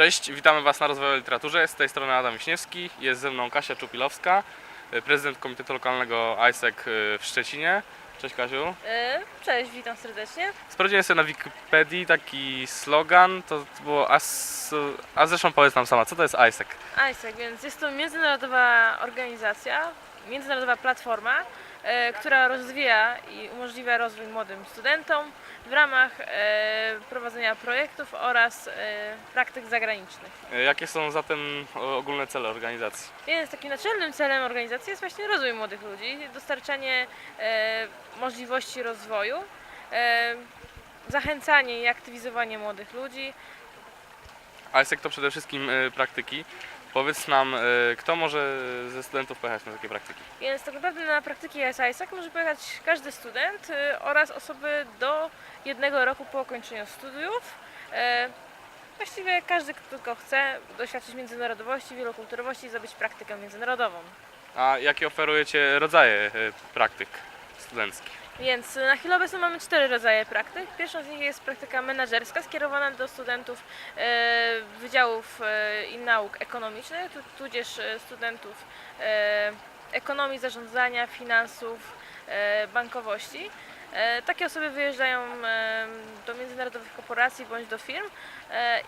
Cześć, witamy Was na Rozwoju Literaturze. Z tej strony Adam Wiśniewski, jest ze mną Kasia Czupilowska, y, prezydent Komitetu Lokalnego ISEC y, w Szczecinie. Cześć Kasiu. E, Cześć, witam serdecznie. Sprawdziłem sobie na Wikipedii taki slogan, to było as... A zresztą powiedz nam sama, co to jest ISEC? ISEC, więc jest to międzynarodowa organizacja, międzynarodowa platforma, która rozwija i umożliwia rozwój młodym studentom w ramach e, prowadzenia projektów oraz e, praktyk zagranicznych. Jakie są zatem ogólne cele organizacji? Więc takim naczelnym celem organizacji jest właśnie rozwój młodych ludzi, dostarczanie e, możliwości rozwoju, e, zachęcanie i aktywizowanie młodych ludzi, ISEC to przede wszystkim praktyki. Powiedz nam, y, kto może ze studentów pojechać na takie praktyki? Więc tak naprawdę na praktyki ISAC może pojechać każdy student y, oraz osoby do jednego roku po ukończeniu studiów. E, Właściwie każdy, kto tylko chce doświadczyć międzynarodowości, wielokulturowości i zrobić praktykę międzynarodową. A jakie oferujecie rodzaje praktyk studenckich? Więc na chwilę obecną mamy cztery rodzaje praktyk. Pierwszą z nich jest praktyka menedżerska skierowana do studentów e, wydziałów e, i nauk ekonomicznych, tu- tudzież e, studentów ekonomii, zarządzania, finansów, bankowości. Takie osoby wyjeżdżają do międzynarodowych korporacji bądź do firm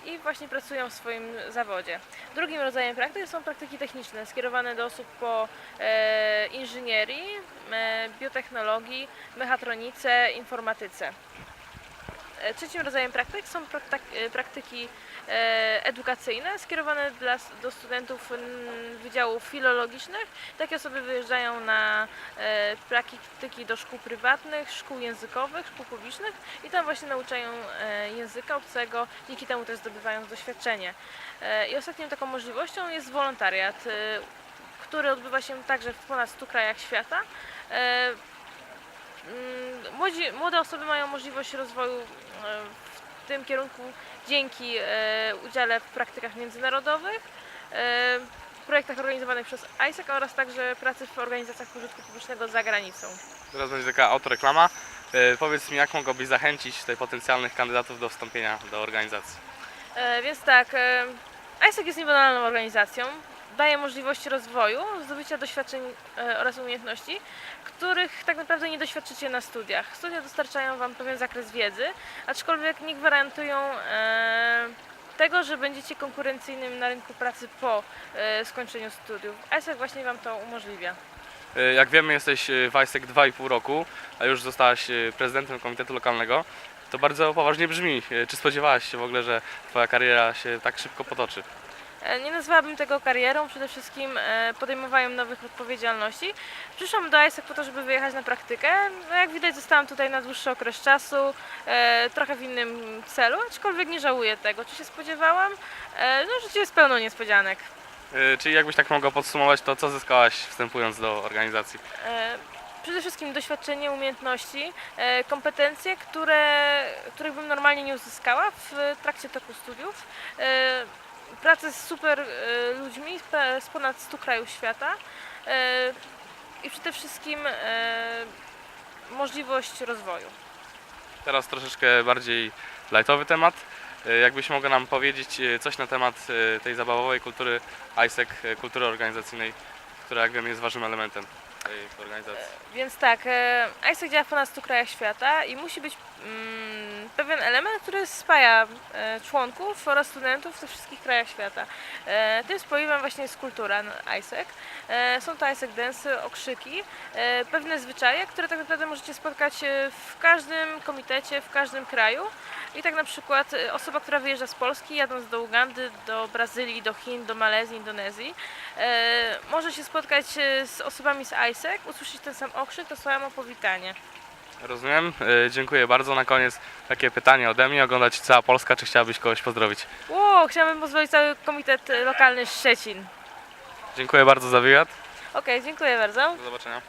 i właśnie pracują w swoim zawodzie. Drugim rodzajem praktyk są praktyki techniczne skierowane do osób po inżynierii, biotechnologii, mechatronice, informatyce. E, Trzecim rodzajem praktyk są praktyk, e, praktyki e, edukacyjne skierowane dla, do studentów wydziałów filologicznych. Takie osoby wyjeżdżają na e, praktyki do szkół prywatnych, szkół językowych, szkół publicznych i tam właśnie nauczają e, języka obcego, dzięki temu też zdobywają doświadczenie. E, I ostatnią taką możliwością jest wolontariat, e, który odbywa się także w ponad 100 krajach świata. E, mm, Młodzi, młode osoby mają możliwość rozwoju e, w tym kierunku dzięki e, udziale w praktykach międzynarodowych, projektach organizowanych przez ISEC oraz także pracy w organizacjach pożytku publicznego za granicą. Teraz będzie taka autoreklama. Powiedz mi, jak mogłabyś zachęcić tutaj potencjalnych kandydatów do wstąpienia do organizacji? Więc tak, ISEC jest niebadalną organizacją, daje możliwości rozwoju, zdobycia doświadczeń e, oraz umiejętności, których tak naprawdę nie doświadczycie na studiach. Studia dostarczają Wam pewien zakres wiedzy, aczkolwiek nie gwarantują e, tego, że będziecie konkurencyjnym na rynku pracy po e, skończeniu studiów. ISEC właśnie Wam to umożliwia. Jak wiemy, jesteś w ISEC 2,5 roku, a już zostałaś prezydentem Komitetu Lokalnego. To bardzo poważnie brzmi. Czy spodziewałaś się w ogóle, że Twoja kariera się tak szybko potoczy? E, Nie nazwałabym tego karierą, przede wszystkim e, podejmowaniem nowych odpowiedzialności. Przyszłam do ISEC po to, żeby wyjechać na praktykę. No jak widać zostałam tutaj na dłuższy okres czasu, e, trochę w innym celu, aczkolwiek nie żałuję tego. Czy się spodziewałam? No życie jest pełno niespodzianek. Czyli jakbyś tak mogła podsumować to, co zyskałaś wstępując do organizacji? Przede wszystkim doświadczenie, umiejętności, kompetencje, które, których bym normalnie nie uzyskała w trakcie toku studiów. Pracę z super e, ludźmi z ponad 100 krajów świata e, i przede wszystkim e, możliwość rozwoju. Teraz troszeczkę bardziej lightowy temat. Jakbyś mogła nam powiedzieć coś na temat tej zabawowej kultury ISEC, kultury organizacyjnej, która jak wiem jest ważnym elementem tej organizacji. Więc tak, ISEC działa w ponad 100 krajach świata i musi być pewien element, który spaja e, członków oraz studentów we wszystkich krajach świata. E, tym spoiwem właśnie jest kultura ISEC. E, są to ISEC dance, okrzyki, pewne zwyczaje, które tak naprawdę możecie spotkać w każdym komitecie, w każdym kraju. I tak na przykład osoba, która wyjeżdża z Polski, jadąc do Ugandy, do Brazylii, do Chin, do Malezji, Indonezji, może się spotkać z osobami z ISEC, usłyszeć ten sam okrzyk, to samo powitanie. Rozumiem. Y, Dziękuję bardzo. Na koniec takie pytanie ode mnie. Ogląda Ci cała Polska. Czy chciałabyś kogoś pozdrowić? Wow, chciałabym pozwolić cały komitet e, lokalny Szczecin. Dziękuję bardzo za wywiad. Okej, dziękuję bardzo. Do zobaczenia.